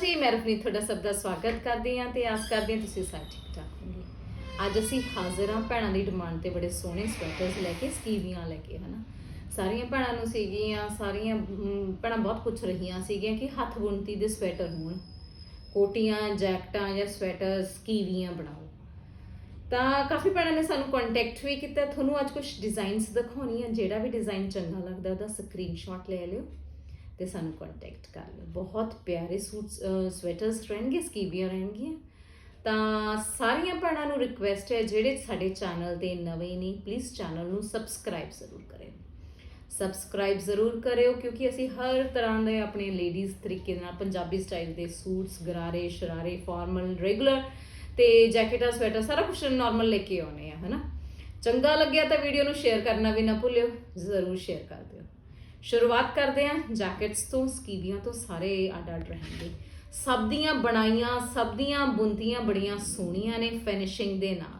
ਜੀ, ਮੈਂ ਰਫਨੀਤ ਤੁਹਾਡਾ ਸਭ ਦਾ ਸਵਾਗਤ ਕਰਦੀ ਹਾਂ ਤੇ ਆਸ ਕਰਦੀ ਹਾਂ ਤੁਸੀਂ ਸਾਰੇ ਠੀਕ ਠਾਕ ਹੋਵੋਗੇ। ਅੱਜ ਅਸੀਂ ਹਾਜ਼ਰ ਹਾਂ ਭੈਣਾਂ ਦੀ ਡਿਮਾਂਡ ਤੇ ਬੜੇ ਸੋਹਣੇ ਸਵੈਟਰਸ ਲੈ ਕੇ, ਸਕੀਵੀਆਂ ਲੈ ਕੇ, ਹਨਾ। ਸਾਰੀਆਂ ਭੈਣਾਂ ਨੂੰ ਸੀਗੀਆਂ, ਸਾਰੀਆਂ ਭੈਣਾਂ ਬਹੁਤ ਪੁੱਛ ਰਹੀਆਂ ਸੀਗੀਆਂ ਕਿ ਹੱਥ ਬੁਣਤੀ ਦੇ ਸਵੈਟਰ ਹੋਣ। ਕੋਟੀਆਂ, ਜੈਕਟਾਂ ਜਾਂ ਸਵੈਟਰ ਸਕੀਵੀਆਂ ਬਣਾਓ। ਤਾਂ ਕਾਫੀ ਭੈਣਾਂ ਨੇ ਸਾਨੂੰ ਕੰਟੈਕਟ ਵੀ ਕੀਤਾ। ਤੁਹਾਨੂੰ ਅੱਜ ਕੁਝ ਡਿਜ਼ਾਈਨਸ ਦਿਖਾਉਣੀਆਂ। ਜਿਹੜਾ ਵੀ ਡਿਜ਼ਾਈਨ ਚੰਗਾ ਲੱਗਦਾ ਉਹਦਾ ਸਕਰੀਨਸ਼ਾਟ ਲੈ ਲਿਓ। ਤੇ ਸਾਨੂੰ ਕੰਟੈਕਟ ਕਰ ਲਿਓ। ਬਹੁਤ ਪਿਆਰੇ ਸੂਟਸ ਸਵੈਟਰਸ ਰਹਿਣਗੇ ਸਕੀਵੀਆਂ ਰਹਿਣਗੀਆਂ। ਤਾਂ ਸਾਰੀਆਂ ਭੈਣਾਂ ਨੂੰ ਰਿਕੁਐਸਟ ਹੈ, ਜਿਹੜੇ ਸਾਡੇ ਚੈਨਲ ਤੇ ਨਵੇਂ ਨੇ ਪਲੀਜ਼ ਚੈਨਲ ਨੂੰ ਸਬਸਕ੍ਰਾਈਬ ਜ਼ਰੂਰ ਕਰਿਓ। ਸਬਸਕ੍ਰਾਈਬ ਜ਼ਰੂਰ ਕਰਿਓ, ਕਿਉਂਕਿ ਅਸੀਂ ਹਰ ਤਰ੍ਹਾਂ ਦੇ ਆਪਣੇ ਲੇਡੀਜ਼ ਤਰੀਕੇ ਨਾਲ ਪੰਜਾਬੀ ਸਟਾਈਲ ਦੇ ਸੂਟਸ, ਗਰਾਰੇ, ਸ਼ਰਾਰੇ ਫਾਰਮਲ ਰੈਗੂਲਰ ਤੇ ਜੈਕਟਾਂ ਸਵੈਟਰ ਸਾਰਾ ਕੁਝ ਨਾਰਮਲ ਲੈ ਕੇ ਆਉਨੇ ਆ, ਹਨਾ? ਚੰਗਾ ਲੱਗਿਆ ਤਾਂ ਵੀਡੀਓ ਨੂੰ ਸ਼ੇਅਰ ਕਰਨਾ ਵੀ ਨਾ ਭੁੱਲਿਓ, ਜ਼ਰੂਰ ਸ਼ੇਅਰ ਕਰ ਦਿਓ। ਸ਼ੁਰੂਆਤ ਕਰਦੇ ਹਾਂ ਜੈਕਟਸ ਤੋਂ ਸਕੀਵੀਆਂ ਤੋਂ, ਸਾਰੇ ਅੱਡ ਅੱਡ ਰਹਿਣਗੇ। ਸਭ ਦੀਆਂ ਬਣਾਈਆਂ, ਸਭ ਦੀਆਂ ਬੁੰਦੀਆਂ ਬੜੀਆਂ ਸੋਹਣੀਆਂ ਨੇ ਫਿਨਿਸ਼ਿੰਗ ਦੇ ਨਾਲ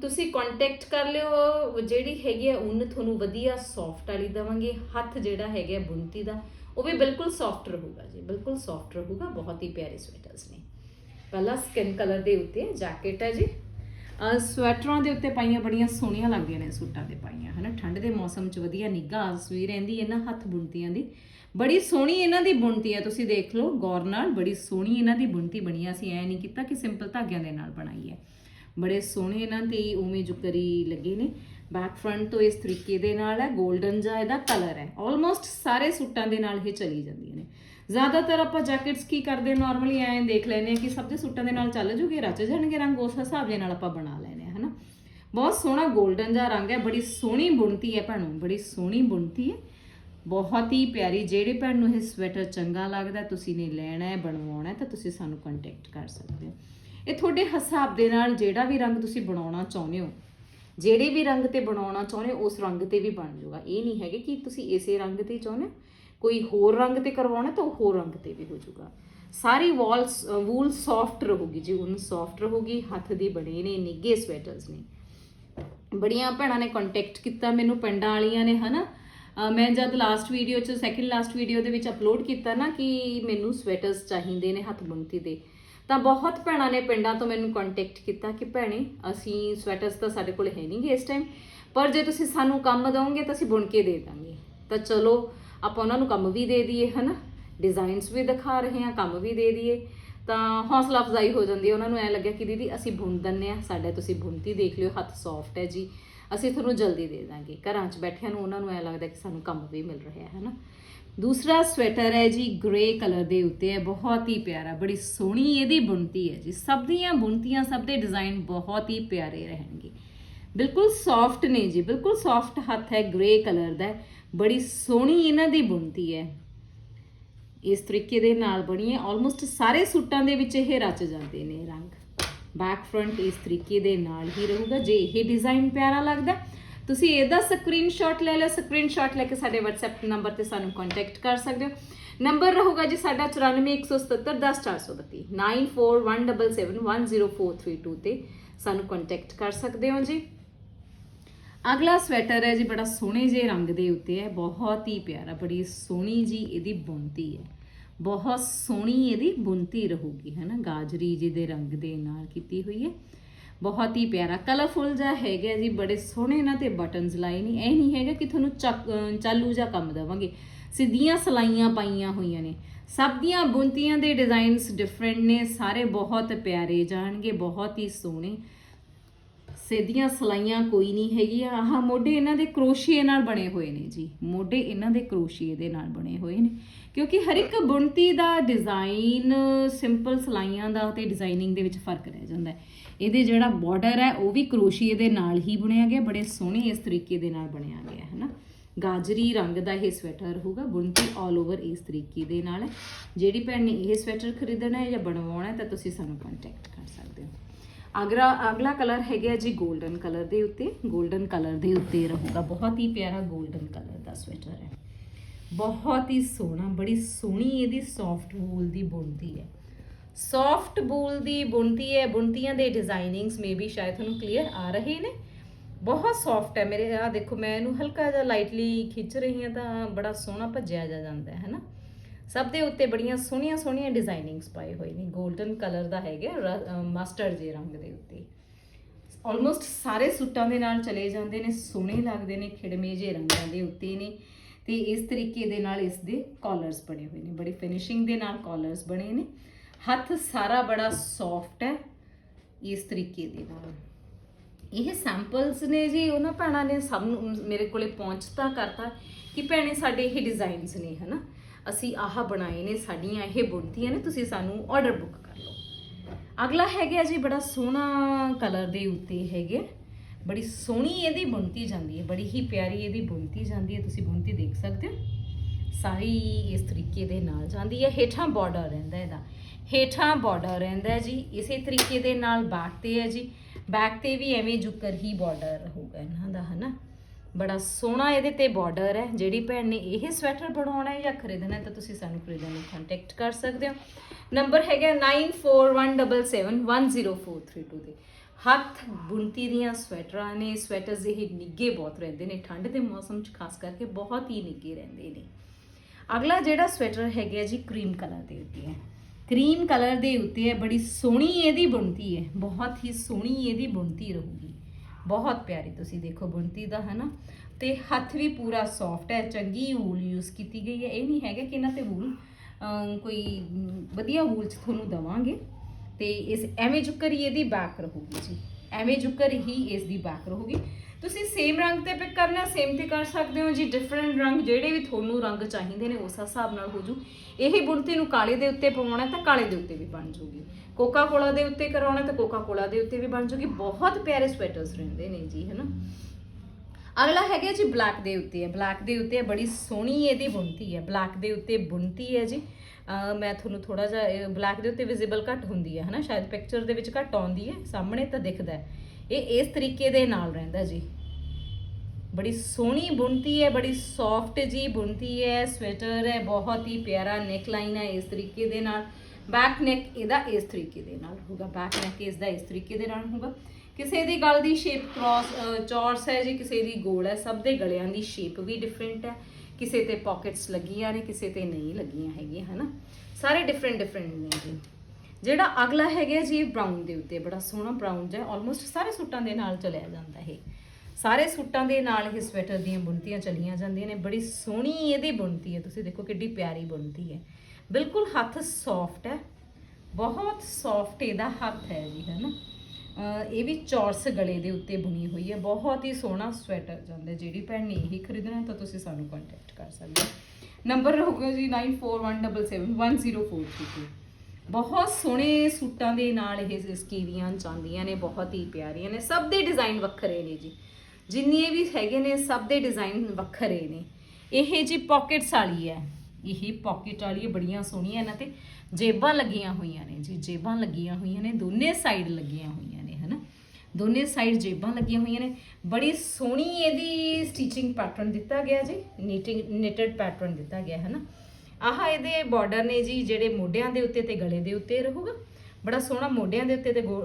ਤੁਸੀਂ ਕੰਟੈਕਟ ਕਰ ਲਿਓ, ਜਿਹੜੀ ਹੈਗੀ ਹੈ ਉਨ ਤੁਹਾਨੂੰ ਵਧੀਆ ਸੌਫਟ ਵਾਲੀ ਦਵਾਂਗੇ। ਹੱਥ ਜਿਹੜਾ ਹੈਗਾ ਹੈ ਬੁੰਤੀ ਦਾ, ਉਹ ਵੀ ਬਿਲਕੁਲ ਸੌਫਟ ਰਹੂਗਾ ਜੀ, ਬਿਲਕੁਲ ਸੌਫਟ ਰਹੂਗਾ, ਬਹੁਤ ਹੀ ਪਿਆਰੇ ਸਵੈਟਰਸ ਨੇ। ਪਹਿਲਾ ਸਕਿਨ ਕਲਰ ਦੇ ਉੱਤੇ ਜੈਕਟ ਹੈ ਜੀ। ਸਵੈਟਰਾਂ ਦੇ ਉੱਤੇ ਪਾਈਆਂ ਬੜੀਆਂ ਸੋਹਣੀਆਂ ਲੱਗਦੀਆਂ ਨੇ ਸੂਟਾਂ 'ਤੇ ਪਾਈਆਂ, ਹਨਾ? ਠੰਡ ਦੇ ਮੌਸਮ 'ਚ ਵਧੀਆ ਨਿੱਘਾ ਵੀ ਰਹਿੰਦੀ ਇਹਨਾਂ ਹੱਥ ਬੁਣਤੀਆਂ ਦੀ। ਬੜੀ ਸੋਹਣੀ ਇਹਨਾਂ ਦੀ ਬੁਣਤੀ ਹੈ, ਤੁਸੀਂ ਦੇਖ ਲਓ, ਗੌਰ ਨਾਲ ਬੜੀ ਸੋਹਣੀ ਇਹਨਾਂ ਦੀ ਬੁਣਤੀ ਬਣੀ ਅਸੀਂ ਐ ਨਹੀਂ ਕੀਤਾ ਕਿ ਸਿੰਪਲ ਧਾਗਿਆਂ ਦੇ ਨਾਲ ਬਣਾਈ ਹੈ। ਬੜੇ ਸੋਹਣੇ ਇਹਨਾਂ ਤੇ ਉਵੇਂ ਜੁਕਰੀ ਲੱਗੇ ਨੇ। ਬੈਕ ਫਰੰਟ ਤੋਂ ਇਸ ਤਰੀਕੇ ਦੇ ਨਾਲ ਹੈ 골ਡਨ ਜਾਂ ਇਹਦਾ ਕਲਰ ਹੈ। ਆਲਮੋਸਟ ਸਾਰੇ ਸੂਟਾਂ ਦੇ ਨਾਲ ਇਹ ਚਲੀ ਜਾਂਦੀਆਂ ਨੇ। ਜ਼ਿਆਦਾਤਰ ਆਪਾਂ ਜੈਕਟਸ ਕੀ ਕਰਦੇ ਨਾਰਮਲੀ ਐਂ ਦੇਖ ਲੈਨੇ ਆ ਕਿ ਸਭ ਦੇ ਸੂਟਾਂ ਦੇ ਨਾਲ ਚੱਲ ਜੂਗੇ, ਰਚ ਜਾਣਗੇ ਰੰਗ, ਉਸ ਹਿਸਾਬ ਦੇ ਨਾਲ ਆਪਾਂ ਬਣਾ ਲੈਨੇ ਆ ਹਨਾ? ਬਹੁਤ ਸੋਹਣਾ 골ਡਨ ਜਿਹਾ ਰੰਗ ਹੈ, ਬੜੀ ਸੋਹਣੀ ਬੁਣਤੀ ਹੈ ਭੈਣੋ, ਬੜੀ ਸੋਹਣੀ ਬੁਣਤੀ ਹੈ। ਬਹੁਤ ਹੀ ਪਿਆਰੀ, ਜਿਹੜੇ ਭੈਣ ਨੂੰ ਇਹ ਸਵੈਟਰ ਚੰਗਾ ਲੱਗਦਾ, ਤੁਸੀਂ ਨੇ ਲੈਣਾ ਹੈ, ਬਣਵਾਉਣਾ ਹੈ, ਤਾਂ ਤੁਸੀਂ ਸਾਨੂੰ ਕੰਟੈਕਟ ਕਰ ਸਕਦੇ ਹੋ। ਇਹ ਤੁਹਾਡੇ ਹਿਸਾਬ ਦੇ ਨਾਲ ਜਿਹੜਾ ਵੀ ਰੰਗ ਤੁਸੀਂ ਬਣਾਉਣਾ ਚਾਹੁੰਦੇ ਹੋ, ਜਿਹੜੇ ਵੀ ਰੰਗ ਤੇ ਬਣਾਉਣਾ ਚਾਹੁੰਦੇ ਹੋ, ਉਸ ਰੰਗ ਤੇ ਵੀ ਬਣ ਜਾਊਗਾ ਇਹ ਨਹੀਂ ਹੈਗੇ ਕਿ ਤੁਸੀਂ ਇਸੇ ਰੰਗ ਤੇ ਚਾਹੁੰਦੇ ਹੋ। ਕੋਈ ਹੋਰ ਰੰਗ ਤੇ ਕਰਵਾਉਣਾ ਤਾਂ ਉਹ ਹੋਰ ਰੰਗ ਤੇ ਵੀ ਹੋ ਜਾਊਗਾ। ਸਾਰੀ ਵਾਲਸ ਵੂਲ ਸੌਫਟ ਰਹੂਗੀ ਜੀ ਉਹਨ ਸੌਫਟ ਰਹੂਗੀ, ਹੱਥ ਦੀ ਬਣੇ ਨੇ ਨਿੱਗੇ ਸਵੈਟਰਸ ਨੇ। ਬੜੀਆਂ ਭੈਣਾਂ ਨੇ ਕੰਟੈਕਟ ਕੀਤਾ ਮੈਨੂੰ, ਪਿੰਡਾਂ ਵਾਲੀਆਂ ਨੇ, ਹਨਾ? ਅਹ ਮੈਂ ਜਦ ਲਾਸਟ ਵੀਡੀਓ ਚ ਸੈਕਿੰਡ ਲਾਸਟ ਵੀਡੀਓ ਦੇ ਵਿੱਚ ਅਪਲੋਡ ਕੀਤਾ ਨਾ ਕਿ ਮੈਨੂੰ ਸਵੈਟਰਸ ਚਾਹੀਦੇ ਨੇ ਹੱਥ ਬੁਣਤੀ ਦੇ, ਤਾਂ ਬਹੁਤ ਭੈਣਾਂ ਨੇ ਪਿੰਡਾਂ ਤੋਂ ਮੈਨੂੰ ਕੰਟੈਕਟ ਕੀਤਾ ਕਿ ਭੈਣੇ, ਅਸੀਂ ਸਵੈਟਰਸ ਤਾਂ ਸਾਡੇ ਕੋਲ ਹੈ ਨਹੀਂਗੇ ਇਸ ਟਾਈਮ ਪਰ ਜੇ ਤੁਸੀਂ ਸਾਨੂੰ ਕੰਮ ਦਿਓਗੇ ਤਾਂ ਅਸੀਂ ਬੁਣ ਕੇ ਦੇ ਦਾਂਗੇ। ਤਾਂ ਚਲੋ ਆਪਾਂ ਉਹਨਾਂ ਨੂੰ ਕੰਮ ਵੀ ਦੇ ਦਈਏ, ਹਨਾ? ਡਿਜ਼ਾਈਨਸ ਵੀ ਦਿਖਾ ਰਹੇ ਹਾਂ, ਕੰਮ ਵੀ ਦੇ ਦਈਏ। ਤਾਂ ਹੌਸਲਾ ਅਫਜ਼ਾਈ ਹੋ ਜਾਂਦੀ ਹੈ। ਉਹਨਾਂ ਨੂੰ ਐ ਲੱਗਿਆ ਕਿ ਦੀਦੀ, ਅਸੀਂ ਬੁਣ ਦਿੰਨੇ ਆ ਸਾਡੇ ਤੁਸੀਂ ਬੁਣਤੀ ਦੇਖ ਲਿਓ, ਹੱਥ ਸੌਫਟ ਹੈ ਜੀ। ਅਸੀਂ ਤੁਹਾਨੂੰ ਜਲਦੀ ਦੇ ਦਾਂਗੇ। ਘਰਾਂ 'ਚ ਬੈਠਿਆਂ ਨੂੰ ਉਹਨਾਂ ਨੂੰ ਐ ਲੱਗਦਾ ਕਿ ਸਾਨੂੰ ਕੰਮ ਵੀ ਮਿਲ ਰਿਹਾ ਹੈ, ਹਨਾ? ਦੂਸਰਾ ਸਵੈਟਰ ਹੈ ਜੀ ਗ੍ਰੇ ਕਲਰ ਦੇ ਉੱਤੇ ਹੈ। ਬਹੁਤ ਹੀ ਪਿਆਰਾ, ਬੜੀ ਸੋਹਣੀ ਇਹਦੀ ਬੁਣਤੀ ਹੈ ਜੀ। ਸਭ ਦੀਆਂ ਬੁਣਤੀਆਂ, ਸਭ ਦੇ ਡਿਜ਼ਾਈਨ ਬਹੁਤ ਹੀ ਪਿਆਰੇ ਰਹਿਣਗੇ। ਬਿਲਕੁਲ ਸੌਫਟ ਨੇ ਜੀ, ਬਿਲਕੁਲ ਸੌਫਟ ਹੱਥ ਹੈ ਗ੍ਰੇ ਕਲਰ ਦਾ ਬੜੀ ਸੋਹਣੀ ਇਹਨਾਂ ਦੀ ਬੁਣਤੀ ਹੈ। ਇਸ ਤਰੀਕੇ ਦੇ ਨਾਲ ਬਣੀ ਹੈ ਆਲਮੋਸਟ ਸਾਰੇ ਸੂਟਾਂ ਦੇ ਵਿੱਚ ਇਹ ਰਚ ਜਾਂਦੇ ਨੇ ਰੰਗ। ਬੈਕ ਫਰੰਟ ਇਸ ਤਰੀਕੇ ਦੇ ਨਾਲ ਹੀ ਰਹੂਗਾ, ਜੇ ਇਹ ਡਿਜ਼ਾਈਨ ਪਿਆਰਾ ਲੱਗਦਾ। ਤੁਸੀਂ ਇਹਦਾ ਸਕਰੀਨਸ਼ਾਟ ਲੈ ਲਓ ਸਕਰੀਨਸ਼ਾਟ ਲੈ ਕੇ ਸਾਡੇ WhatsApp ਨੰਬਰ ਤੇ ਸਾਨੂੰ ਕੰਟੈਕਟ ਕਰ ਸਕਦੇ ਹੋ। ਨੰਬਰ ਰਹੂਗਾ ਜੀ ਸਾਡਾ 9417710432 9417710432 ਤੇ ਸਾਨੂੰ ਕੰਟੈਕਟ ਕਰ ਸਕਦੇ ਹੋ ਜੀ। ਅਗਲਾ ਸਵੈਟਰ ਹੈ ਜੀ, ਬੜਾ ਸੋਹਣੇ ਜਿਹੇ ਰੰਗ ਦੇ ਉੱਤੇ ਹੈ, ਬਹੁਤ ਹੀ ਪਿਆਰਾ, ਬੜੀ ਸੋਹਣੀ ਜੀ ਇਹਦੀ ਬੁਣਤੀ ਹੈ। ਬਹੁਤ ਸੋਹਣੀ ਇਹਦੀ ਬੁਣਤੀ ਰਹੂਗੀ, ਹੈ ਨਾ? ਗਾਜਰੀ ਜੀ ਦੇ ਰੰਗ ਦੇ ਨਾਲ ਕੀਤੀ ਹੋਈ ਹੈ। ਬਹੁਤ ਹੀ ਪਿਆਰਾ, ਕਲਰਫੁਲ ਜਿਹਾ ਹੈਗਾ ਜੀ, ਬੜੇ ਸੋਹਣੇ ਇਹਨਾਂ ਤੇ ਬਟਨਸ ਲਾਏ ਨੇ। ਇਹ ਨਹੀਂ ਹੈਗਾ ਕਿ ਤੁਹਾਨੂੰ ਚੱਕ- ਚਾਲੂ ਜਿਹਾ ਕੰਮ ਦੇਵਾਂਗੇ। ਸਿੱਧੀਆਂ ਸਲਾਈਆਂ ਪਾਈਆਂ ਹੋਈਆਂ ਨੇ। ਸਭ ਦੀਆਂ ਬੁਣਤੀਆਂ ਦੇ ਡਿਜ਼ਾਈਨਸ ਡਿਫਰੈਂਟ ਨੇ, ਸਾਰੇ ਬਹੁਤ ਪਿਆਰੇ ਜਾਣਗੇ, ਬਹੁਤ ਹੀ ਸੋਹਣੇ। ਸਿੱਧੀਆਂ ਸਲਾਈਆਂ ਕੋਈ ਨਹੀਂ ਹੈਗੀਆਂ ਆਹ ਮੋਢੇ ਇਹਨਾਂ ਦੇ ਕਰੋਸ਼ੀਏ ਨਾਲ ਬਣੇ ਹੋਏ ਨੇ ਜੀ। ਮੋਢੇ ਇਹਨਾਂ ਦੇ ਕਰੋਸ਼ੀਏ ਦੇ ਨਾਲ ਬਣੇ ਹੋਏ ਨੇ। ਕਿਉਂਕਿ ਹਰ ਇੱਕ ਬੁਣਤੀ ਦਾ ਡਿਜ਼ਾਈਨ ਸਿੰਪਲ ਸਲਾਈਆਂ ਦਾ ਤੇ ਡਿਜ਼ਾਈਨਿੰਗ ਦੇ ਵਿੱਚ ਫ਼ਰਕ ਰਹਿ ਜਾਂਦਾ ਹੈ। ਇਹਦੇ ਜਿਹੜਾ ਬਾਰਡਰ ਹੈ, ਉਹ ਵੀ ਕਰੋਸ਼ੀਏ ਦੇ ਨਾਲ ਹੀ ਬੁਣਿਆ ਗਿਆ, ਬੜੇ ਸੋਹਣੇ ਇਸ ਤਰੀਕੇ ਦੇ ਨਾਲ ਬਣਿਆ ਗਿਆ, ਹੈ ਨਾ? ਗਾਜਰੀ ਰੰਗ ਦਾ ਇਹ ਸਵੈਟਰ ਹੋਊਗਾ, ਬੁਣਤੀ 올 ਓਵਰ ਇਸ ਤਰੀਕੇ ਦੇ ਨਾਲ ਹੈ। ਜਿਹੜੀ ਭੈਣ ਨੇ ਇਹ ਸਵੈਟਰ ਖਰੀਦਣਾ ਹੈ ਜਾਂ ਬਣਵਾਉਣਾ ਹੈ, ਤਾਂ ਤੁਸੀਂ ਸਾਨੂੰ ਕੰਟੈਕਟ ਕਰ ਸਕਦੇ ਹੋ। ਅਗਲਾ ਅਗਲਾ ਕਲਰ ਹੈਗਾ ਜੀ 골ਡਨ ਕਲਰ ਦੇ ਉੱਤੇ। 골ਡਨ ਕਲਰ ਦੇ ਉੱਤੇ ਰਹੂਗਾ। ਬਹੁਤ ਹੀ ਪਿਆਰਾ 골ਡਨ ਕਲਰ ਦਾ ਸਵੈਟਰ ਹੈ। ਬਹੁਤ ਹੀ ਸੋਹਣਾ, ਬੜੀ ਸੋਹਣੀ ਇਹਦੀ ਸੌਫਟ ਬੂਲ ਦੀ ਬੁਣਤੀ ਹੈ। ਸੌਫਟ ਬੂਲ ਦੀ ਬੁਣਤੀ ਹੈ। ਬੁਣਤੀਆਂ ਦੇ ਡਿਜ਼ਾਈਨਿੰਗਸ ਮੇਬੀ ਸ਼ਾਇਦ ਤੁਹਾਨੂੰ ਕਲੀਅਰ ਆ ਰਹੇ ਨੇ। ਬਹੁਤ ਸੌਫਟ ਹੈ ਮੇਰੇ ਆ ਦੇਖੋ ਮੈਂ ਇਹਨੂੰ ਹਲਕਾ ਜਿਹਾ ਲਾਈਟਲੀ ਖਿੱਚ ਰਹੀ ਹਾਂ ਤਾਂ ਬੜਾ ਸੋਹਣਾ ਭੱਜਿਆ ਜਾ ਜਾਂਦਾ ਹੈ ਹਨਾ ਸਭ ਦੇ ਉੱਤੇ ਬੜੀਆਂ ਸੋਹਣੀਆਂ ਸੋਹਣੀਆਂ ਡਿਜ਼ਾਈਨਿੰਗਸ ਪਾਏ ਹੋਏ ਨੇ। 골ਡਨ ਕਲਰ ਦਾ ਹੈਗਾ ਮਸਟਰਡ ਜੇ ਰੰਗ ਦੇ ਉੱਤੇ। ਆਲਮੋਸਟ ਸਾਰੇ ਸੂਟਾਂ ਦੇ ਨਾਲ ਚਲੇ ਜਾਂਦੇ ਨੇ, ਸੋਹਣੇ ਲੱਗਦੇ ਨੇ, ਖਿੜਮੇ ਜੇ ਰੰਗਾਂ ਦੇ ਉੱਤੇ ਨੇ। ਤੇ ਇਸ ਤਰੀਕੇ ਦੇ ਨਾਲ ਇਸ ਦੇ ਕਾਲਰਸ ਬਣੇ ਹੋਏ ਨੇ। ਬੜੀ ਫਿਨਿਸ਼ਿੰਗ ਦੇ ਨਾਲ ਕਾਲਰਸ ਬਣੇ ਨੇ। ਹੱਥ ਸਾਰਾ ਬੜਾ ਸੌਫਟ ਹੈ ਇਸ ਤਰੀਕੇ ਦੇ ਨਾਲ। ਇਹ ਸੈਂਪਲਸ ਨੇ ਜੀ, ਉਹਨਾਂ ਭੈਣਾਂ ਨੇ ਸਭ ਨੂੰ, ਮੇਰੇ ਕੋਲੇ ਪਹੁੰਚਤਾ ਕਰਤਾ ਕਿ ਭੈਣੇ ਸਾਡੇ ਇਹ ਡਿਜ਼ਾਈਨਸ ਨੇ, ਹਨਾ? ਅਸੀਂ ਆਹ ਬਣਾਏ ਨੇ ਸਾਡੀਆਂ ਇਹ ਬੁਣਤੀਆਂ ਨੇ, ਤੁਸੀਂ ਸਾਨੂੰ ਆਰਡਰ ਬੁੱਕ ਕਰ ਲਓ। ਅਗਲਾ ਹੈਗਾ ਜੀ ਬੜਾ ਸੋਹਣਾ ਕਲਰ ਦੇ ਉੱਤੇ ਹੈਗੇ। ਬੜੀ ਸੋਹਣੀ ਇਹਦੀ ਬੁਣਤੀ ਜਾਂਦੀ ਹੈ, ਬੜੀ ਹੀ ਪਿਆਰੀ ਇਹਦੀ ਬੁਣਤੀ ਜਾਂਦੀ ਹੈ, ਤੁਸੀਂ ਬੁਣਤੀ ਦੇਖ ਸਕਦੇ ਹੋ। ਸਾਰੀ ਇਸ ਤਰੀਕੇ ਦੇ ਨਾਲ ਜਾਂਦੀ ਹੈ, ਹੇਠਾਂ ਬਾਰਡਰ ਰਹਿੰਦਾ ਇਹਦਾ। ਹੇਠਾਂ ਬਾਰਡਰ ਰਹਿੰਦਾ ਜੀ, ਇਸੇ ਤਰੀਕੇ ਦੇ ਨਾਲ ਬੈਕ ਤੇ ਹੈ ਜੀ। ਬੈਕ ਤੇ ਵੀ ਐਵੇਂ ਜੁਕਰ ਹੀ ਬਾਰਡਰ ਹੋਊਗਾ ਇਹਨਾਂ ਦਾ, ਹਨਾ? ਬੜਾ ਸੋਹਣਾ ਇਹਦੇ ਤੇ ਬਾਰਡਰ ਹੈ। ਜਿਹੜੀ ਭੈਣ ਨੇ ਇਹ ਸਵੈਟਰ ਬਣਾਉਣਾ ਹੈ ਜਾਂ ਖਰੀਦਣਾ ਹੈ ਤਾਂ ਤੁਸੀਂ ਸਾਨੂੰ ਖਰੀਦਣ ਲਈ ਕੰਟੈਕਟ ਕਰ ਸਕਦੇ ਹੋ। ਨੰਬਰ ਹੈਗਾ 9417710432 'ਤੇ ਹੱਥ ਬੁਣਤੀ ਦੀਆਂ ਸਵੈਟਰਾਂ ਨੇ। ਸਵੈਟਰਸ ਇਹ ਨਿੱਗੇ ਬਹੁਤ ਰਹਿੰਦੇ ਨੇ। ਠੰਡ ਦੇ ਮੌਸਮ 'ਚ ਖਾਸ ਕਰਕੇ ਬਹੁਤ ਹੀ ਨਿੱਗੇ ਰਹਿੰਦੇ ਨੇ। ਅਗਲਾ ਜਿਹੜਾ ਸਵੈਟਰ ਹੈਗਾ ਜੀ ਕਰੀਮ ਕਲਰ ਦੇ ਉੱਤੇ ਹੈ। ਕਰੀਮ ਕਲਰ ਦੇ ਉੱਤੇ ਹੈ। ਬੜੀ ਸੋਹਣੀ ਇਹਦੀ ਬੁਣਤੀ ਹੈ। ਬਹੁਤ ਹੀ ਸੋਹਣੀ ਇਹਦੀ ਬੁਣਤੀ ਰਹੂਗੀ। ਬਹੁਤ ਪਿਆਰੀ ਤੁਸੀਂ ਦੇਖੋ ਬੁਣਤੀ ਦਾ, ਹਨਾ? ਤੇ ਹੱਥ ਵੀ ਪੂਰਾ ਸੌਫਟ ਹੈ, ਚੰਗੀ ਊਲ ਯੂਜ਼ ਕੀਤੀ ਗਈ ਹੈ। ਇਹ ਨਹੀਂ ਹੈਗਾ ਕਿ ਇਹਨਾਂ ਤੇ ਵੂਲ ਕੋਈ ਵਧੀਆ ਵੂਲ ਚ ਤੁਹਾਨੂੰ ਦਵਾਂਗੇ। ਤੇ ਇਸ ਐਵੇਂ ਜੁਕਰ ਹੀ ਇਹਦੀ ਬੈਕ ਰਹੂਗੀ ਜੀ। ਐਵੇਂ ਜੁਕਰ ਹੀ ਇਸ ਦੀ ਬੈਕ ਰਹੂਗੀ। ਤੁਸੀਂ ਸੇਮ ਰੰਗ ਤੇ ਪਿਕ ਕਰਨਾ ਸੇਮ ਤੇ ਕਰ ਸਕਦੇ ਹੋ ਜੀ। ਡਿਫਰੈਂਟ ਰੰਗ ਜਿਹੜੇ ਵੀ ਤੁਹਾਨੂੰ ਰੰਗ ਚਾਹੀਦੇ ਨੇ, ਉਸ ਹਿਸਾਬ ਨਾਲ ਹੋ ਜੂ। ਇਹ ਬੁਣਤੀ ਨੂੰ ਕਾਲੇ ਦੇ ਉੱਤੇ ਪਵਾਉਣਾ ਤਾਂ ਕਾਲੇ ਦੇ ਉੱਤੇ ਵੀ ਬਣ ਜੂਗੀ। ਕੋਕਾ ਕੋਲਾ ਦੇ ਉੱਤੇ ਕਰਾਉਣਾ ਤਾਂ ਕੋਕਾ ਕੋਲਾ ਦੇ ਉੱਤੇ ਵੀ ਬਣ ਜੂਗੀ। ਬਹੁਤ ਪਿਆਰੇ ਸਵੈਟਰਸ ਰਹਿੰਦੇ ਨੇ ਜੀ, ਹਨਾ? ਅਗਲਾ ਹੈਗਾ ਜੀ ਬਲੈਕ ਦੇ ਉੱਤੇ। ਹੈ ਬਲੈਕ ਦੇ ਉੱਤੇ ਬੜੀ ਸੋਹਣੀ ਇਹਦੀ ਬੁਣਤੀ ਹੈ। ਬਲੈਕ ਦੇ ਉੱਤੇ ਬੁਣਤੀ ਹੈ ਜੀ। ਮੈਂ ਤੁਹਾਨੂੰ ਥੋੜਾ ਜਿਹਾ ਬਲੈਕ ਦੇ ਉੱਤੇ ਵਿਜ਼ੀਬਲ ਘੱਟ ਹੁੰਦੀ ਹੈ, ਹਨਾ? ਸ਼ਾਇਦ ਪਿਕਚਰ ਦੇ ਵਿੱਚ ਘੱਟ ਆਉਂਦੀ ਹੈ। ਸਾਹਮਣੇ ਤਾਂ ਦਿਖਦਾ ਹੈ। ਇਹ ਇਸ ਤਰੀਕੇ ਦੇ ਨਾਲ ਰਹਿੰਦਾ ਜੀ। ਬੜੀ ਸੋਹਣੀ ਬੁਣਤੀ ਹੈ, ਬੜੀ ਸੌਫਟ ਜੀ ਬੁਣਤੀ ਹੈ ਸਵੈਟਰ ਹੈ, ਬਹੁਤ ਹੀ ਪਿਆਰਾ ਨੈਕ ਲਾਈਨ ਹੈ ਇਸ ਤਰੀਕੇ ਦੇ ਨਾਲ। ਬੈਕ ਨੈਕ ਇਹਦਾ ਇਸ ਤਰੀਕੇ ਦੇ ਨਾਲ ਹੋਊਗਾ। ਬੈਕ ਨੈਕ ਇਸ ਦਾ ਇਸ ਤਰੀਕੇ ਦੇ ਨਾਲ ਹੋਊਗਾ। ਕਿਸੇ ਦੀ ਗਲ ਦੀ ਸ਼ੇਪ ਕ੍ਰਾਸ ਚੌਰਸ ਹੈ ਜੀ, ਕਿਸੇ ਦੀ ਗੋਲ ਹੈ, ਸਭ ਦੇ ਗਲਿਆਂ ਦੀ ਸ਼ੇਪ ਵੀ ਡਿਫਰੈਂਟ ਹੈ। ਕਿਸੇ ਤੇ ਪਾਕਟਸ ਲੱਗੀਆਂ ਨੇ, ਕਿਸੇ ਤੇ ਨਹੀਂ ਲੱਗੀਆਂ ਹੈਗੀਆਂ, ਹਨਾ? ਸਾਰੇ ਡਿਫਰੈਂਟ ਡਿਫਰੈਂਟ ਨੇ ਜੀ। ਜਿਹੜਾ ਅਗਲਾ ਹੈਗਾ ਜੀ ਬ੍ਰਾਊਨ ਦੇ ਉੱਤੇ, ਬੜਾ ਸੋਹਣਾ ਬ੍ਰਾਊਨ ਜਿਹਾ ਆਲਮੋਸਟ ਸਾਰੇ ਸੂਟਾਂ ਦੇ ਨਾਲ ਚਲਿਆ ਜਾਂਦਾ ਇਹ। ਸਾਰੇ ਸੂਟਾਂ ਦੇ ਨਾਲ ਇਹ ਸਵੈਟਰ ਦੀਆਂ ਬੁਣਤੀਆਂ ਚਲੀਆਂ ਜਾਂਦੀਆਂ ਨੇ, ਬੜੀ ਸੋਹਣੀ ਇਹਦੀ ਬੁਣਤੀ ਹੈ, ਤੁਸੀਂ ਦੇਖੋ ਕਿੱਡੀ ਪਿਆਰੀ ਬੁਣਤੀ ਹੈ। ਬਿਲਕੁਲ ਹੱਥ ਸੌਫਟ ਹੈ, ਬਹੁਤ ਸੌਫਟ ਇਹਦਾ ਹੱਥ ਹੈ ਜੀ ਹੈ ਨਾ ਇਹ ਵੀ ਚੌਰਸ ਗਲੇ ਦੇ ਉੱਤੇ ਬੁਣੀ ਹੋਈ ਹੈ, ਬਹੁਤ ਹੀ ਸੋਹਣਾ ਸਵੈਟਰ ਜਾਂਦਾ ਜਿਹੜੀ ਭੈਣ ਨੇ ਇਹ ਖਰੀਦਣਾ ਤਾਂ ਤੁਸੀਂ ਸਾਨੂੰ ਕੰਟੈਕਟ ਕਰ ਸਕਦੇ ਹੋ। ਨੰਬਰ ਰਹੂਗਾ ਜੀ 9417710432 ਬਹੁਤ ਸੋਹਣੇ ਸੂਟਾਂ ਦੇ ਨਾਲ ਇਹ ਸਕੀਵੀਆਂ ਜਾਂਦੀਆਂ ਨੇ, ਬਹੁਤ ਹੀ ਪਿਆਰੀਆਂ ਨੇ, ਸਭ ਦੇ ਡਿਜ਼ਾਈਨ ਵੱਖਰੇ ਨੇ ਜੀ। ਜਿੰਨੇ ਵੀ ਹੈਗੇ ਨੇ, ਸਭ ਦੇ ਡਿਜ਼ਾਈਨ ਵੱਖਰੇ ਨੇ। ਇਹ ਜੀ ਪਾਕਟਸ ਵਾਲੀ ਹੈ। ਇਹ ਪਾਕਟ ਵਾਲੀ ਬੜੀਆਂ ਸੋਹਣੀਆਂ ਇਹਨਾਂ ਤੇ ਜੇਬਾਂ ਲੱਗੀਆਂ ਹੋਈਆਂ ਨੇ ਜੀ। ਜੇਬਾਂ ਲੱਗੀਆਂ ਹੋਈਆਂ ਨੇ, ਦੋਨੇ ਸਾਈਡ ਲੱਗੀਆਂ ਹੋਈਆਂ ਨੇ, ਹਨਾ? ਦੋਨੇ ਸਾਈਡ ਜੇਬਾਂ ਲੱਗੀਆਂ ਹੋਈਆਂ ਨੇ। ਬੜੀ ਸੋਹਣੀ ਇਹਦੀ ਸਟਿਚਿੰਗ ਪੈਟਰਨ ਦਿੱਤਾ ਗਿਆ ਜੀ। ਨੀਟਿੰਗ ਨਿਟਡ ਪੈਟਰਨ ਦਿੱਤਾ ਗਿਆ ਹੈ ਨਾ ਆਹ, ਇਹਦੇ ਬਾਰਡਰ ਨੇ ਜੀ ਜਿਹੜੇ ਮੋਢਿਆਂ ਦੇ ਉੱਤੇ ਤੇ ਗਲੇ ਦੇ ਉੱਤੇ ਰਹੂਗਾ। ਬੜਾ ਸੋਹਣਾ ਮੋਢਿਆਂ ਦੇ ਉੱਤੇ ਤੇ ਗੋ-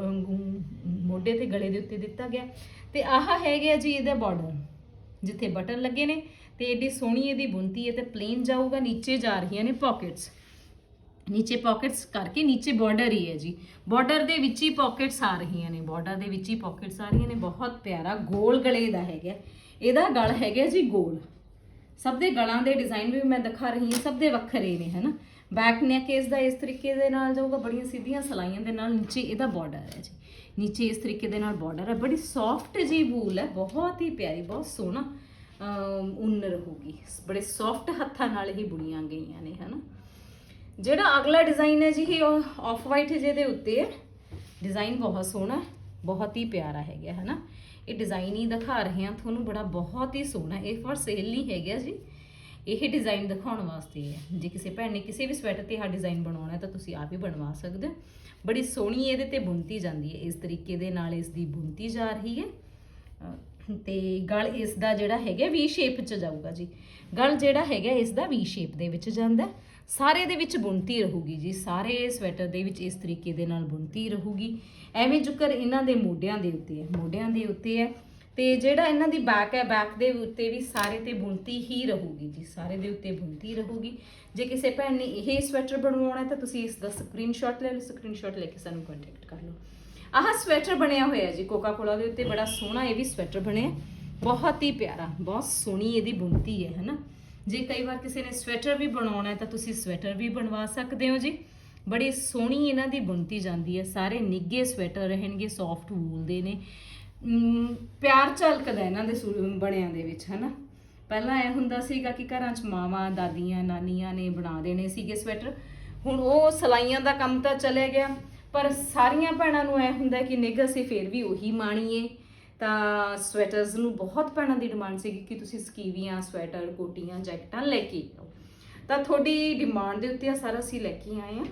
ਮੋਢੇ ਤੇ ਗਲੇ ਦੇ ਉੱਤੇ ਦਿੱਤਾ ਗਿਆ। ਤੇ ਆਹ ਹੈਗਾ ਜੀ ਇਹਦਾ ਬਾਰਡਰ ਜਿੱਥੇ ਬਟਨ ਲੱਗੇ ਨੇ। ਤੇ ਏਡੀ ਸੋਹਣੀ ਇਹਦੀ ਬੁਣਤੀ ਹੈ ਤੇ ਪਲੇਨ ਜਾਊਗਾ, ਨੀਚੇ ਜਾ ਰਹੀਆਂ ਨੇ ਪਾਕਟਸ ਨੀਚੇ ਪਾਕਟਸ ਕਰਕੇ ਨੀਚੇ ਬਾਰਡਰ ਹੀ ਹੈ ਜੀ। ਬਾਰਡਰ ਦੇ ਵਿੱਚ ਹੀ ਪਾਕਟਸ ਆ ਰਹੀਆਂ ਨੇ ਬਾਰਡਰ ਦੇ ਵਿੱਚ ਹੀ ਪਾਕਟਸ ਆ ਰਹੀਆਂ ਨੇ। ਬਹੁਤ ਪਿਆਰਾ ਗੋਲ ਗਲੇ ਦਾ ਹੈਗਾ। ਇਹਦਾ ਗਲ ਹੈਗਾ ਜੀ ਗੋਲ। ਸਭ ਦੇ ਗਲਾਂ ਦੇ ਡਿਜ਼ਾਈਨ ਵੀ ਮੈਂ ਦਿਖਾ ਰਹੀ ਹਾਂ ਸਭ ਦੇ ਵੱਖਰੇ ਨੇ ਹਨਾ? ਬੈਕ ਨੈਕ ਇਸ ਦਾ ਇਸ ਤਰੀਕੇ ਦੇ ਨਾਲ ਜਾਊਗਾ ਬੜੀਆਂ ਸਿੱਧੀਆਂ ਸਲਾਈਆਂ ਦੇ ਨਾਲ ਨੀਚੇ ਇਹਦਾ ਬਾਰਡਰ ਹੈ ਜੀ। ਨੀਚੇ ਇਸ ਤਰੀਕੇ ਦੇ ਨਾਲ ਬਾਰਡਰ ਹੈ ਬੜੀ ਸੌਫਟ ਜੀ ਵੂਲ ਹੈ ਬਹੁਤ ਹੀ ਪਿਆਰੀ ਬਹੁਤ ਸੋਹਣਾ ਅਮ, ਉੱਨ ਰਹੂਗੀ ਬੜੇ ਸੌਫਟ ਹੱਥਾਂ ਨਾਲ ਹੀ ਬੁਣੀਆਂ ਗਈਆਂ ਨੇ ਹਨਾ? ਜਿਹੜਾ ਅਗਲਾ ਡਿਜ਼ਾਈਨ ਹੈ ਜੀ ਇਹ ਆਫ ਵਾਈਟ ਜਿਹਦੇ ਉੱਤੇ ਹੈ। ਡਿਜ਼ਾਈਨ ਬਹੁਤ ਸੋਹਣਾ ਬਹੁਤ ਹੀ ਪਿਆਰਾ ਹੈਗਾ ਹੈ ਨਾ ਇਹ ਡਿਜ਼ਾਈਨ ਹੀ ਦਿਖਾ ਰਹੇ ਹਾਂ। ਤੁਹਾਨੂੰ ਬੜਾ ਬਹੁਤ ਹੀ ਸੋਹਣਾ ਇਹ ਫॉर ਸੇਲ ਨਹੀਂ ਹੈਗਾ ਜੀ। ਇਹ ਡਿਜ਼ਾਈਨ ਦਿਖਾਉਣ ਵਾਸਤੇ ਹੈ ਜੇ ਕਿਸੇ ਭੈਣ ਨੇ ਕਿਸੇ ਵੀ ਸਵੈਟਰ ਤੇ ਆਹ ਡਿਜ਼ਾਈਨ ਬਣਾਉਣਾ ਤਾਂ ਤੁਸੀਂ ਆਪ ਹੀ ਬਣਵਾ ਸਕਦੇ ਹੋ। ਬੜੀ ਸੋਹਣੀ ਇਹਦੇ ਤੇ ਬੁਣਤੀ ਜਾਂਦੀ ਹੈ। ਇਸ ਤਰੀਕੇ ਦੇ ਨਾਲ ਇਸ ਦੀ ਬੁਣਤੀ ਜਾ ਰਹੀ ਹੈ। ਤੇ ਗਲ ਇਸ ਦਾ ਜਿਹੜਾ ਹੈਗਾ ਵੀ ਸ਼ੇਪ ਚ ਜਾਊਗਾ ਜੀ। ਗਲ ਜਿਹੜਾ ਹੈਗਾ ਇਸ ਦਾ ਵੀ ਸ਼ੇਪ ਦੇ ਵਿੱਚ ਜਾਂਦਾ ਸਾਰੇ ਦੇ ਵਿੱਚ ਬੁਣਤੀ ਰਹੂਗੀ ਜੀ। ਸਾਰੇ ਸਵੈਟਰ ਦੇ ਵਿੱਚ ਇਸ ਤਰੀਕੇ ਦੇ ਨਾਲ ਬੁਣਤੀ ਰਹੂਗੀ। ਐਵੇਂ ਜੁਕਰ ਇਹਨਾਂ ਦੇ ਮੋਢਿਆਂ ਦੇ ਉੱਤੇ ਹੈ, ਮੋਢਿਆਂ ਦੇ ਉੱਤੇ ਹੈ। ਤੇ ਜਿਹੜਾ ਇਹਨਾਂ ਦੀ ਬੈਕ ਹੈ ਬੈਕ ਦੇ ਉੱਤੇ ਵੀ ਸਾਰੇ ਤੇ ਬੁਣਤੀ ਹੀ ਰਹੂਗੀ ਜੀ। ਸਾਰੇ ਦੇ ਉੱਤੇ ਬੁਣਤੀ ਰਹੂਗੀ। ਜੇ ਕਿਸੇ ਭੈਣ ਨੇ ਇਹ ਸਵੈਟਰ ਬਣਵਾਉਣਾ ਤਾਂ ਤੁਸੀਂ ਇਸ ਦਾ ਸਕਰੀਨਸ਼ਾਟ ਲੈ ਲਓ ਸਕਰੀਨਸ਼ਾਟ ਲੈ ਕੇ ਸਾਨੂੰ ਕੰਟੈਕਟ ਕਰ ਲਓ। ਆਹ ਸਵੈਟਰ ਬਣਿਆ ਹੋਇਆ ਜੀ ਕੋਕਾ ਕੋਲਾ ਦੇ ਉੱਤੇ ਬੜਾ ਸੋਹਣਾ ਇਹ ਵੀ ਸਵੈਟਰ ਬਣਿਆ। ਬਹੁਤ ਹੀ ਪਿਆਰਾ, ਬਹੁਤ ਸੋਹਣੀ ਇਹਦੀ ਬੁਣਤੀ ਹੈ, ਹਨਾ? ਜੇ ਕਈ ਵਾਰ ਕਿਸੇ ਨੇ ਸਵੈਟਰ ਵੀ ਬਣਾਉਣਾ ਹੈ ਤਾਂ ਤੁਸੀਂ ਸਵੈਟਰ ਵੀ ਬਣਵਾ ਸਕਦੇ ਹੋ ਜੀ। ਬੜੀ ਸੋਹਣੀ ਇਹਨਾਂ ਦੀ ਬੁਣਤੀ ਜਾਂਦੀ ਹੈ। ਸਾਰੇ ਨਿੱਗੇ ਸਵੈਟਰ ਰਹਿਣਗੇ ਸੌਫਟ ਵੂਲ ਦੇ ਨੇ। ਪਿਆਰ ਝਲਕਦਾ ਇਹਨਾਂ ਦੇ ਸੂ- ਬਣਿਆਂ ਦੇ ਵਿੱਚ, ਹਨਾ? ਪਹਿਲਾਂ ਇਹ ਹੁੰਦਾ ਸੀਗਾ ਕਿ ਘਰਾਂ 'ਚ ਮਾਵਾਂ, ਦਾਦੀਆਂ, ਨਾਨੀਆਂ ਨੇ ਬਣਾ ਦੇਣੇ ਸੀਗੇ ਸਵੈਟਰ ਹੁਣ ਉਹ ਸਲਾਈਆਂ ਦਾ ਕੰਮ ਤਾਂ ਚਲੇ ਗਿਆ। ਪਰ ਸਾਰੀਆਂ ਭੈਣਾਂ ਨੂੰ ਐ ਹੁੰਦਾ ਕਿ ਨਿੱਘ ਅਸੀਂ ਫੇਰ ਵੀ ਉਹੀ ਮਾਣੀਏ। ਤਾਂ ਸਵੈਟਰਸ ਨੂੰ ਬਹੁਤ ਭੈਣਾਂ ਦੀ ਡਿਮਾਂਡ ਸੀਗੀ ਕਿ ਤੁਸੀਂ ਸਕੀਵੀਆਂ ਸਵੈਟਰ ਕੋਟੀਆਂ, ਜੈਕਟਾਂ ਲੈ ਕੇ ਆਓ। ਤਾਂ ਤੁਹਾਡੀ ਡਿਮਾਂਡ ਦੇ ਉੱਤੇ ਆ ਸਾਰਾ ਅਸੀਂ ਲੈ ਕੇ ਆਏ ਆ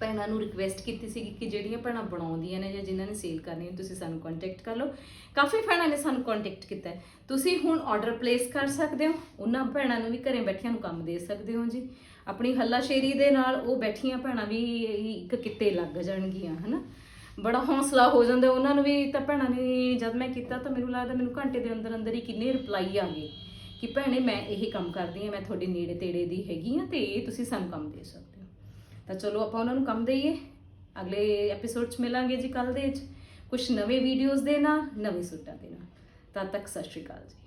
ਭੈਣਾਂ ਨੂੰ ਰਿਕਵੈਸਟ ਕੀਤੀ ਸੀ ਕਿ ਜਿਹੜੀਆਂ ਭੈਣਾਂ ਬਣਾਉਂਦੀਆਂ ਨੇ ਜਾਂ ਜਿਨ੍ਹਾਂ ਨੇ ਸੇਲ ਕਰਨੀ ਹੈ ਤੁਸੀਂ ਸਾਨੂੰ ਕੰਟੈਕਟ ਕਰ ਲਓ। ਕਾਫੀ ਭੈਣਾਂ ਨੇ ਸਾਨੂੰ ਕੰਟੈਕਟ ਕੀਤਾ ਤੁਸੀਂ ਹੁਣ ਆਰਡਰ ਪਲੇਸ ਕਰ ਸਕਦੇ ਹੋ। ਉਹਨਾਂ ਭੈਣਾਂ ਨੂੰ ਵੀ ਘਰੇ ਬੈਠਿਆਂ ਨੂੰ ਕੰਮ ਦੇ ਸਕਦੇ ਹੋ ਜੀ। ਆਪਣੀ ਹੱਲਾਸ਼ੇਰੀ ਦੇ ਨਾਲ ਉਹ ਬੈਠੀਆਂ ਭੈਣਾਂ ਵੀ ਇੱਕ ਕਿੱਤੇ ਲੱਗ ਜਾਣਗੀਆਂ, ਹਨਾ? ਬੜਾ ਹੌਸਲਾ ਹੋ ਜਾਂਦਾ, ਉਹਨਾਂ ਨੂੰ ਵੀ ਤਾਂ ਭੈਣਾਂ ਨੇ ਜਦ ਮੈਂ ਕੀਤਾ ਤਾਂ ਮੈਨੂੰ ਲੱਗਦਾ ਮੈਨੂੰ ਘੰਟੇ ਦੇ ਅੰਦਰ ਅੰਦਰ ਹੀ ਕਿੰਨੇ ਰਿਪਲਾਈ ਆ ਗਏ ਕਿ ਭੈਣੇ ਮੈਂ ਇਹ ਕੰਮ ਕਰਦੀ ਹਾਂ, ਮੈਂ ਤੁਹਾਡੇ ਨੇੜੇ ਤੇੜੇ ਦੀ ਹੈਗੀ ਹਾਂ ਤੇ ਇਹ ਤੁਸੀਂ ਸਾਨੂੰ ਕੰਮ ਦੇ ਸਕਦੇ ਹੋ। ਤਾਂ ਚਲੋ ਆਪਾਂ ਉਹਨਾਂ ਨੂੰ ਕੰਮ ਦਈਏ, ਅਗਲੇ ਐਪੀਸੋਡ 'ਚ ਮਿਲਾਂਗੇ ਜੀ ਕੱਲ ਦੇ ਵਿੱਚ ਕੁਝ ਨਵੇਂ ਵੀਡੀਓਜ਼ ਦੇ ਨਾਲ, ਨਵੇਂ ਸੂਟਾਂ ਦੇ ਨਾਲ। ਤਦ ਤੱਕ ਸਤਿ ਸ਼੍ਰੀ ਅਕਾਲ ਜੀ।